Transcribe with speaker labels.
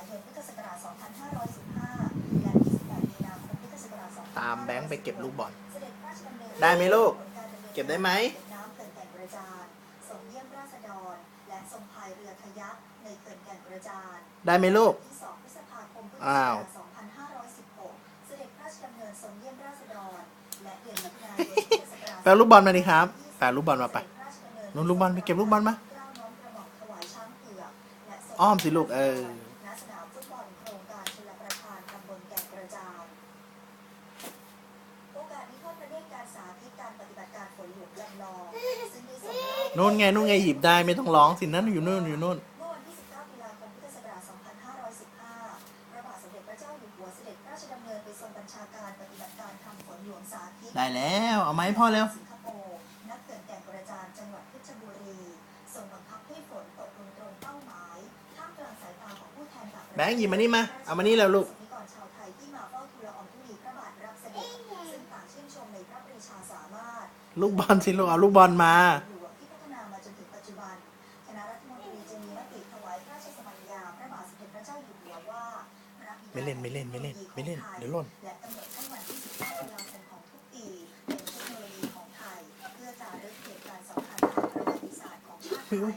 Speaker 1: ายนพุทธศักราช 2515 และ28มีนาคมพุทธศักราช2516
Speaker 2: ตามแบงค์ไปเก็บลูกบอล
Speaker 1: เสด็จพระราชดำเนิน
Speaker 2: ได้ไหมลูก
Speaker 1: ผารดำนิน
Speaker 2: เก็บได้ไหม
Speaker 1: น้ำเขื่อนแก่งกระจานทรงเยี่ยมราษฎร และทรงพายเรือคายักในเขื่อนแก่งกระจาน
Speaker 2: ได้ไหมลูก
Speaker 1: ที่2พฤษภาคมพุทธศัก
Speaker 2: อ้าว
Speaker 1: ราช2516 เสด็จพระราชดำเนินทรงเยี่ยมราษฎร และเดือนมิถุนายนพุทธศักราช
Speaker 2: แปลลูกบอลมาดิครับแปลลูกบอลมาไป นู่นลูกบอลไปเก็บลูกบอลมา อ้อมสิลูกเออ
Speaker 1: นู่นไง
Speaker 2: นู่นไงหยิบได้ไม่ต้องร้องสินั่นอยู่นู่นอยู่นู่น
Speaker 1: เมื่อวันที่ 19 ตุลาคม พุทธศักราช 2515 พระบาทสมเด็จพระเจ้าอยู่หัวเสด็จพระราชดำเนินไปทรงบัญชาการปฏิบัติการทำฝนหลวงสาธิต
Speaker 2: ได้แล้ว เอาไหมาให้พ่อเร็ว
Speaker 1: สิงคโปร์นักเขื่อนแก่งกระจานจังหวัดเพชรบุรีส่งบังคับให้ฝนตกลงตรงเป้าหมายท่ามกลางสายตาของผู้แทนจากประเทศ
Speaker 2: แบงค์หยิบมานี่มาเอามานี่แล้วลูก
Speaker 1: นิกรชาวไทยที่มาเฝ้าทูลละอองธุลีพระบาทรับเสด็จซึ่งต่างชื่นชมในพระปรีชาสามารถ
Speaker 2: ลูกบอลสิลูกเอาลูกบอลมา
Speaker 1: หล ณะรัฐมนตรีจะมีมติถวายพระราชสมัญญาพระบาทสมเด็จพระเจ้าอยู่หัวว่าพระบิดา
Speaker 2: ไม่เล่นไม่เล่นไม่เล่นไม่เล่นเดี๋ยวหล่น
Speaker 1: และกำหนดให้วันที่19ตุลาคมของทุกปีเป็นเทคโนโลยีของไทย เพื่อจารึกเหตุการณ์สำคัญทางประวัติศาสตร์ของชาติไทย